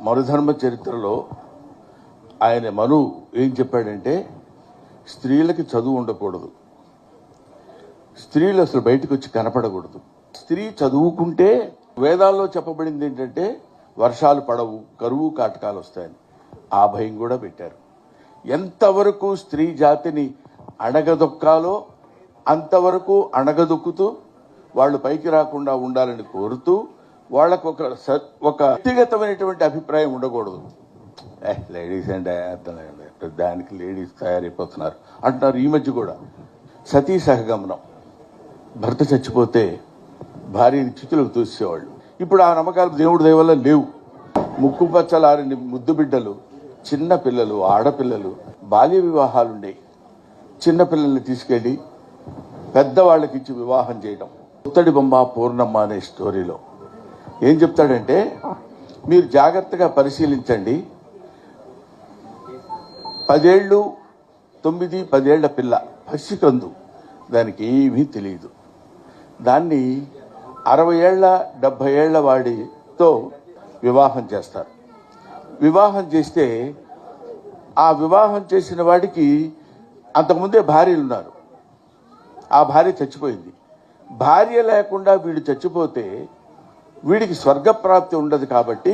మరుధర్మ చరిత్రలో ఆయన మను ఏం చెప్పాడంటే స్త్రీలకి చదువు ఉండకూడదు. స్త్రీలు అసలు బయటకు వచ్చి కనపడకూడదు. స్త్రీ చదువుకుంటే వేదాల్లో చెప్పబడింది ఏంటంటే వర్షాలు పడవు కరువు కాటకాలు వస్తాయని. ఆ భయం కూడా పెట్టారు. ఎంతవరకు స్త్రీ జాతిని అణగదొక్కాలో అంతవరకు అణగదొక్కుతూ వాళ్ళు పైకి రాకుండా ఉండాలని కోరుతూ వాళ్ళకు ఒక ఒక వ్యక్తిగతమైనటువంటి అభిప్రాయం ఉండకూడదు. ఏ లేడీస్ అండ్ అర్థం లేదు. దానికి లేడీస్ తయారైపోతున్నారు. అంటున్నారు ఈ మధ్య కూడా. సతీ సహగమనం. భర్త చచ్చిపోతే భార్యని చితులకు తూసేవాళ్ళు. ఇప్పుడు ఆ నమ్మకాలు దేవుడి దయవల్ల లేవు. ముక్కు పచ్చలారని ముద్దు బిడ్డలు చిన్న పిల్లలు ఆడపిల్లలు బాల్య వివాహాలు ఉండేవి చిన్న పిల్లల్ని పెద్దవాళ్ళకి ఇచ్చి వివాహం చేయడం ఉత్తడి బొమ్మ పూర్ణమ్మ అనే స్టోరీలో ఏం చెప్తాడంటే మీరు జాగ్రత్తగా పరిశీలించండి. పదేళ్ళు తొమ్మిది పదేళ్ళ పిల్ల పసికందు. దానికి ఏమీ తెలియదు. దాన్ని అరవై ఏళ్ళ డెబ్భై ఏళ్ళ వాడితో వివాహం చేస్తారు. వివాహం చేస్తే ఆ వివాహం చేసిన వాడికి అంతకుముందే భార్యలు ఉన్నారు. ఆ భార్య చచ్చిపోయింది. భార్య లేకుండా వీడు చచ్చిపోతే వీడికి స్వర్గప్రాప్తి ఉండదు కాబట్టి